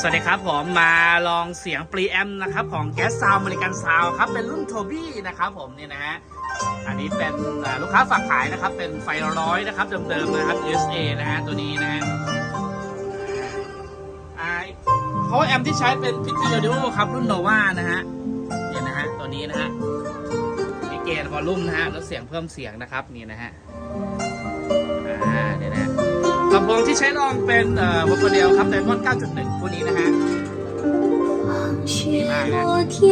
สวัสดีครับผมมาลองเสียงปรีแอมนะครับของแก๊สซาวอเมริกันซาวครับเป็นรุ่นโทบี้นะครับผมเนี่ยนะฮะอันนี้เป็นลูกค้าฝากขายนะครับ เป็นไฟร้อยนะครับเดิมๆนะครับ USA นะฮะตัวนี้นะฮะอ่าเพราะแอมที่ใช้เป็นพิธีโอดครับรุ่นโนวานะฮะเนี่ยนะฮะตัวนี้นะฮะมีเกณฑ์วอลลุ่มนะฮะแล้วเสียงเพิ่มเสียงนะครับนี่นะฮะอ่าเนี่ยนะ ลำโพงที่ใช้รองเป็นเอ่อวอลเดลครับไดมอนด์9.1คู่นี้นะฮะดีมากนะ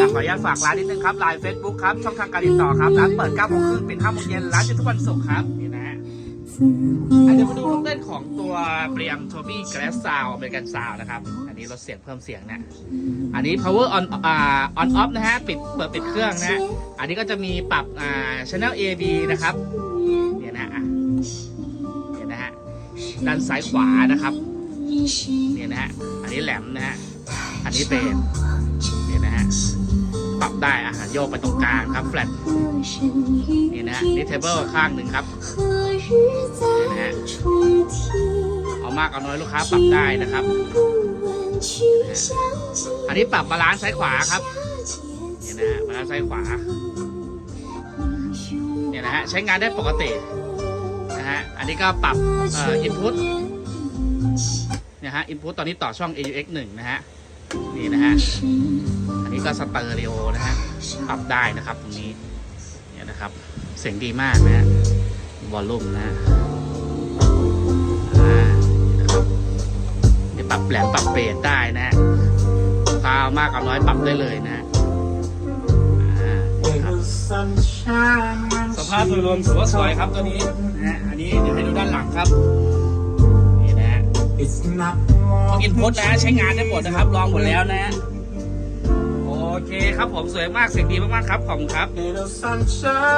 อะขออนุญาตฝากร้านนิดนึงครับไลน์เฟซบุ๊กครับ ช่องทางการติดต่อครับ ร้านเปิด9โมงครึ่งปิด5โมงเย็นร้านจะทุกวันศุกร์ครับ นี่นะฮะอะเดี๋ยวมาดูลูกเล่นของตัวเปรียมโทบี้แกรสซาวอเมริกันซาวนะครับ อันนี้ลดเสียงเพิ่มเสียงนะอันนี้ power on อ่า on off นะฮะ ปิดเปิดปิดเครื่องนะฮะอันนี้ก็จะมีปรับอ่า channel A B นะครับเนี่ยนะอะเนี่ยนะฮะ ด้านซ้ายขวานะครับเนี่ยนะฮะอันนี้แหลมนะฮะอันนี้เป็นเนี่ยนะฮะปรับได้อาหารโยกไปตรงกลางครับแฟลตนี่นะฮะนี่เทเบิลข้างหนึ่งครับนี่นะฮะเอามากเอาน้อยลูกค้าปรับได้นะครับ อันนี้ปรับบาลานซ์ซ้ายขวาครับเนี่ยนะฮะบาลานซ์ซ้ายขวาเนี่ยนะฮะใช้งานได้ปกติ นะฮะ อันนี้ก็ปรับเอ่อ input นี่ยฮะ input ตอนนี้ต่อช่อง AUX 1นะฮะ นี่นะฮะ อันนี้ก็สเตอริโอนะฮะ ปรับได้นะครับตรงนี้ เนี่ยนะครับ เสียงดีมากนะฮะวอลลุ่มนะฮะอ่านี่นะครับปรับแหลมปรับเบสได้นะฮะพาวมากกับน้อยปรับได้เลยนะฮะานี่ครับสภาพโดยรวมถือว่าสวยครับตัวนี้นะฮะอันนี้เดี๋ยวให้ดูด้านหลังครับนี่นะฮะพวกอินพุตนะฮะใช้งานได้หมดนะครับลองหมดแล้วนะฮะโอเคครับผมสวยมากเสียงดีมากๆครับขอบคุณครับ Little sunshine.